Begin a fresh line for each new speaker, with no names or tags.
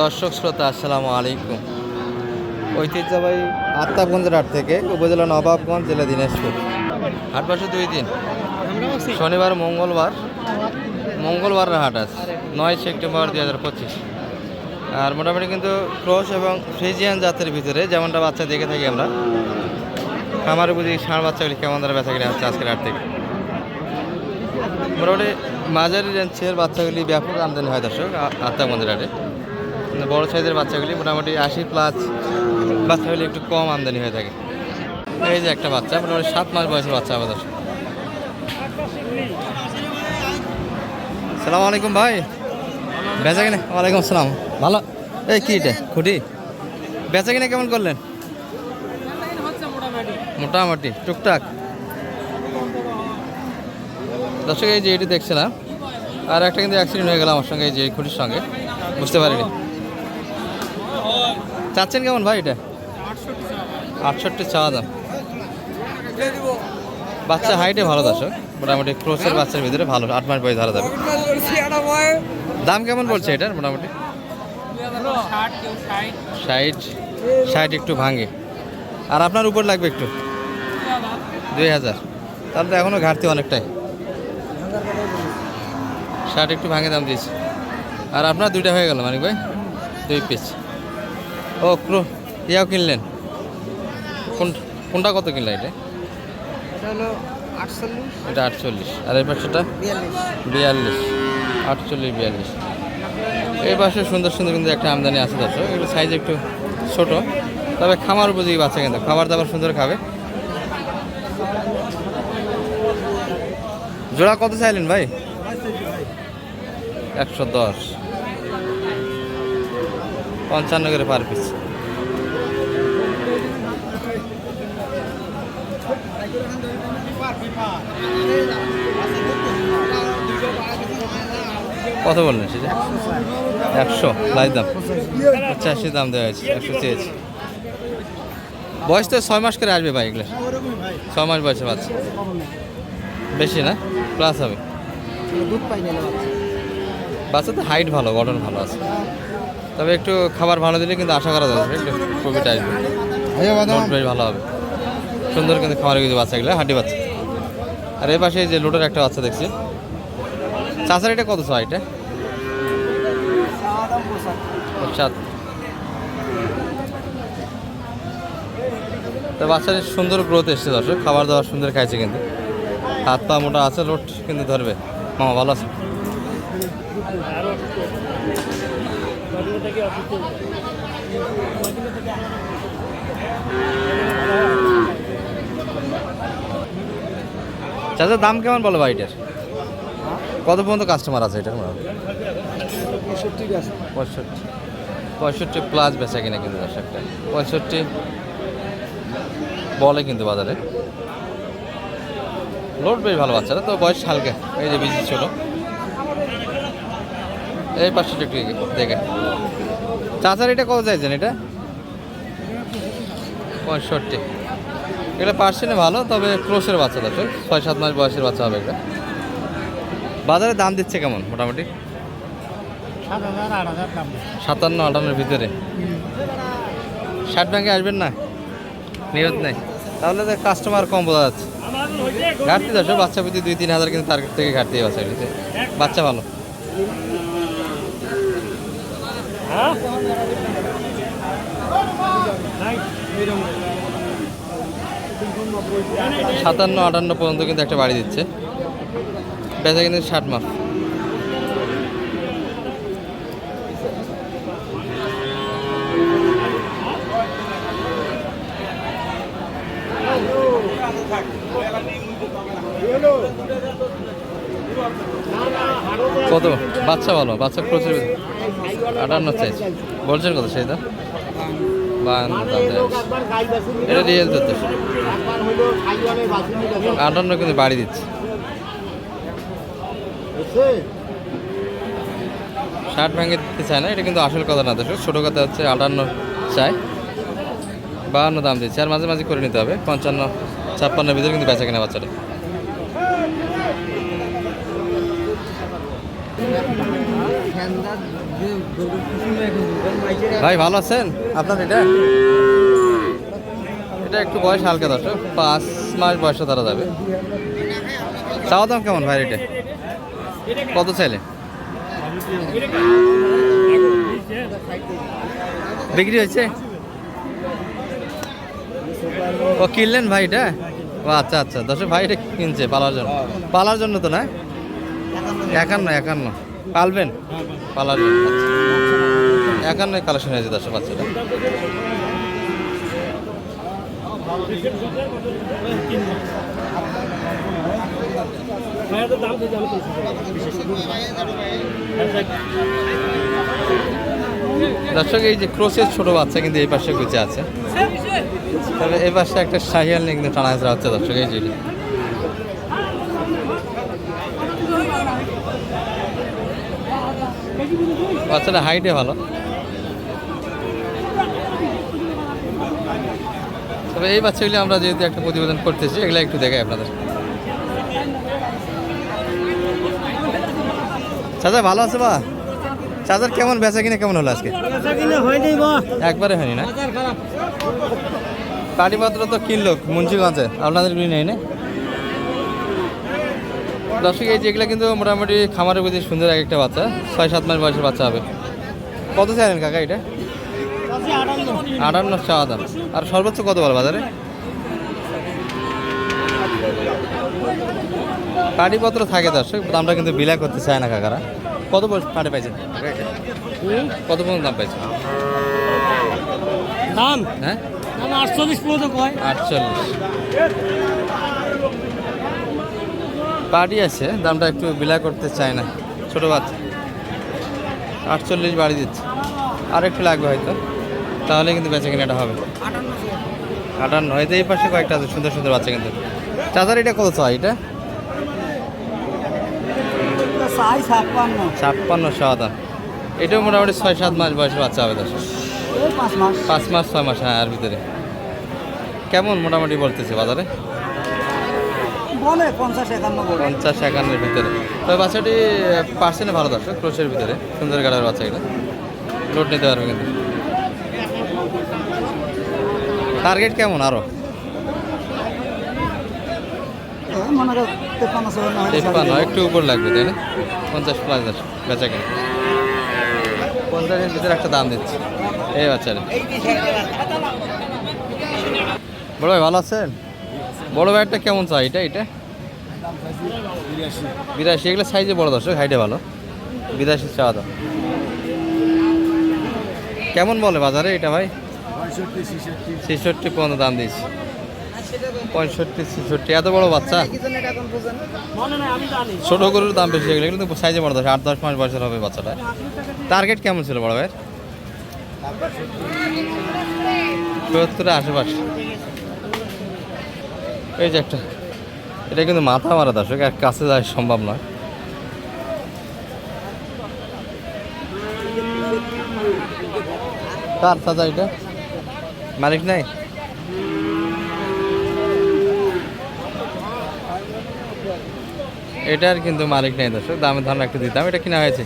দর্শক শ্রোতা, আসসালামু আলাইকুম। ঐতিহ্যবাহী আত্মাবগঞ্জের হাট থেকে উপজেলা নবাবগঞ্জ জেলা দিনাজপুর। হাট বসে দুই দিন। শনিবার, মঙ্গলবার। মঙ্গলবারের হাট আছে নয় সেপ্টেম্বর দুই হাজার পঁচিশ। আর মোটামুটি কিন্তু ক্রস এবং ফ্রিজিয়ান জাতের ভিতরে যেমনটা বাচ্চা দেখে থাকি আমরা, খামারে বুঝি ষাঁড় বাচ্চাগুলি কেমন দ্বারা বেচা কিনা হচ্ছে আজকের হাট থেকে। মোটামুটি মাঝারি রেঞ্জের বাচ্চাগুলি ব্যাপক আমদানি হয় দর্শক আত্মাবগঞ্জের হাটে। বড় সাইজের বাচ্চাগুলি, মোটামুটি আশি প্লাস বাচ্চাগুলি একটু কম আমদানি হয়ে থাকে। এই যে একটা বাচ্চা, মোটামুটি সাত মাস বয়সের বাচ্চা আমাদের। সালাম আলাইকুম ভাই। বেচা কিনা? ওয়ালাইকুম আসসালাম। ভালো? এই কি এটা? খুঁটি? বেচা কিনা কেমন করলেন? মোটামুটি। টুকটাক। দর্শক, এই যে এটি দেখছিলাম, আর একটা কিন্তু অ্যাক্সিডেন্ট হয়ে গেল আমার সঙ্গে, এই যে খুঁটির সঙ্গে। বুঝতে পারিনি। চাচ্ছেন কেমন ভাই এটা? আটষট্টি চাওয়া দাম। বাচ্চা হাইটে ভালো দর্শক। মোটামুটি ক্রোসের বাচ্চার ভিতরে ভালো আট মাস বয়স ধরা যাবে দাম কেমন বলছে এটার মোটামুটি? ষাট ষাট একটু ভাঙে। আর আপনার উপর লাগবে একটু? দুই হাজার। তাহলে তো এখনও ঘাটতি অনেকটাই। ষাট একটু ভাঙে দাম দিয়েছি। আর আপনার দুইটা হয়ে গেল মানিক ভাই? দুই পিস ও ক্রো ইয়াও কিনলেন? কোন কোনটা কত কিনলা এটা? এটা আটচল্লিশ। আর এই পাশেটা বিয়াল্লিশ। আটচল্লিশ বিয়াল্লিশ। এই পাশে সুন্দর সুন্দর কিন্তু একটা আমদানি আছে দর্শক। এগুলো সাইজ একটু ছোট। তবে খামার উপযোগী বাচ্চা কিন্তু। খাবার দাবার সুন্দর খাবে। জোড়া কত চাইলেন ভাই। একশো দশ। পঞ্চান্ন করে পার পিস কত বললেন সেটা? একশো। লাইট দাম? পঁচাশি দাম দেওয়া হয়েছে একশো চেয়েছি। বয়স তো ছয় মাস করে আসবে ভাই এগুলো। ছয় মাস বয়সে বাচ্চা। বেশি না? প্লাস হবে। বাচ্চা। তো হাইট ভালো গঠন ভালো আছে। তবে একটু খাবার ভালো দিলে কিন্তু আশা করা যাবে একটু প্রফিট আসবে বেশ ভালো হবে। সুন্দর কিন্তু খাবার কিছু বাচ্চাগুলো হাঁটি বাচ্চা। আর এই পাশে এই যে লোটের একটা বাচ্চা দেখছি। চাষার এটা কত ছয় এটা? সাত তো বাচ্চার সুন্দর গ্রোথ এসছে দর্শক খাবার দাবার সুন্দর খাইছে কিন্তু। হাত পা মোটা আছে লোট কিন্তু ধরবে। মামা ভালো আছে? চাচা দাম কেমন বলো ভাই এটার কত পর্যন্ত কাস্টমার আছে এটার মোটামুটি
পঁয়ষট্টি
পঁয়ষট্টি। পঁয়ষট্টি প্লাস বেচা কিনা কিন্তু দর্শকটা পঁয়ষট্টি বলে কিন্তু বাজারে। লোড বেশ ভালো বাচ্চারা তো বয়স হালকা। এই যে বিজি ছোট। এই পাশে একটু দেখে চাচার এটা কত চাইছেন এটা? পঁয়ষট্টি। এটা পার্সেন্টে ভালো, তবে ক্রোসের বাচ্চা দর্শক ছয়, সাত মাস বয়সের বাচ্চা হবে এটা। বাজারে দাম দিচ্ছে কেমন মোটামুটি? সাতান্ন, আটান্নর ভিতরে। ষাট ব্যাংকে আসবেন না? নিয়ত নেই। তাহলে তো কাস্টমার কম বোঝা যাচ্ছে। ঘাটতি দশ বাচ্চা প্রতি দুই, তিন হাজার কিন্তু তার থেকে ঘাটতি বাচ্চা বাচ্চা ভালো। সাতান্ন, আটান্ন পর্যন্ত কিন্তু একটা বাড়ি দিচ্ছে। বেচা কিন্তু ষাট মাস। কত? বাচ্চা ভালো, বাচ্চা প্রচুর। আটান্ন চাইছে বলছেন কত দেওয়া এটা? রিয়েল আটান্ন কিন্তু ষাট না, এটা কিন্তু আসল কথা না ছোটো কথা হচ্ছে আটান্ন চায় বাহান্ন দাম দিচ্ছে। আর মাঝে মাঝে করে নিতে হবে। পঞ্চান্ন ছাপ্পান্নের ভিতরে কিন্তু বেচা কেনা বাচ্চাটা। ভাই, ভালো আছেন? আপনার এটা? এটা একটু বয়স হালকা দর্শক, পাঁচ মাস বয়সে ধরা যাবে। চাওয়া দাম কেমন ভাই এটা কত চাইলে? বিক্রি হয়েছে? ও, কিনলেন ভাই এটা? ও আচ্ছা আচ্ছা। দর্শক, ভাই এটা কিনছে পালার জন্য। পালার জন্য তো না? একান্ন একান্ন। পালবেন? আচ্ছা। একান্ন কালেকশন হয়েছে দর্শক বাচ্চাটা দর্শক এই যে ক্রোসের ছোট বাচ্চা কিন্তু এই পাশে গুছে আছে। তবে এই পাশে একটা শাহিয়াল নিয়ে কিন্তু টানা হচ্ছে দর্শক এই যে। বাচ্চাটা হাইটে ভালো। তবে এই বাচ্চাগুলি আমরা যেহেতু একটা প্রতিবেদন করতেছি এগুলো একটু দেখাই আপনাদের। চাচা ভালো আছে বা? চাচার কেমন বেচা কিনে কেমন হলো আজকে? একবারে হয়নি না? কাটিপত্র তো কিনলো মুন্সিগঞ্জে আপনাদের নেই না? দর্শক এই যেগুলো কিন্তু মোটামুটি খামারের প্রতি সুন্দর এক একটা বাচ্চা ছয় সাত মাস বয়সের বাচ্চা হবে। কত চাইলেন কাকা এটা? আটান্ন চাওয়া দাম। আর সর্বোচ্চ কত বল বাজারে? কাটিপত্র থাকে দর্শক দামটা কিন্তু বিলা করতে চায় না কাকারা। কত বয়স কাটে পাইছেন? কাকা এটা? কত পর্যন্ত দাম পাইছেন?
দাম?
হ্যাঁ?
আটচল্লিশ পর্যন্ত কয়।
আটচল্লিশ। বাড়ি আছে দামটা একটু বিলা করতে চায় না। ছোটো বাচ্চা। আটচল্লিশ বাড়ি দিচ্ছে। আর একটু লাগবে হয়তো। তাহলে কিন্তু বেচা কিনাটা হবে। আটান্ন হয়তো এই পাশে কয়েকটা আছে সুন্দর সুন্দর বাচ্চা কিন্তু। চাচার এটা কত চাই এটা?
ছাপ্পান্ন
সাদা এটাও মোটামুটি ছয় সাত মাস বয়সে বাচ্চা হবে দশ
পাঁচ মাস।
ছয় মাস হ্যাঁ আর ভিতরে। কেমন মোটামুটি বলতেছে বাজারে?
পঞ্চাশ
একান্নের ভিতরে। তবে বাচ্চাটি পার্সেন্টে ভালো দর্শক ক্রোশের ভিতরে সুন্দর গাড়ার বাচ্চা এটা লোড নিতে পারবে কিন্তু। টার্গেট কেমন আরও
তেপ্পান্ন
একটু উপর লাগবে তাই না? পঞ্চাশ প্লাস দর্শক বেচা কিনা। পঞ্চাশের ভিতরে একটা দাম দিচ্ছে। এই বাচ্চারা বড় ভাই ভালো আছেন? বড় ভাইটা কেমন চাই এটা এটা? বিরাশি, এগুলো সাইজে বড় দর্শক হাইটে ভালো। বিরাশি চাওয়া দাম কেমন বলে বাজারে এটা ভাই? ছেষট্টি পর্যন্ত দাম দিয়েছি। পঁয়ষট্টি, ছেষট্টি, এত বড় বাচ্চা? ছোট গরুর দাম বেশি এগুলো কিন্তু সাইজে বড় দশ আট, দশ মাস বয়সের হবে বাচ্চাটা। টার্গেট কেমন ছিল বড় ভাইয়ের? সত্তরের আশেপাশে। এই যে একটা। এটা কিন্তু মাথা মারা দর্শক এক কাছে যাওয়া সম্ভব নয়। কার চাচা এটা? মালিক নাই? এটার কিন্তু মালিক নেই দর্শক, দামের ধারণা একটু দিতাম, এটা কিনা হয়েছে?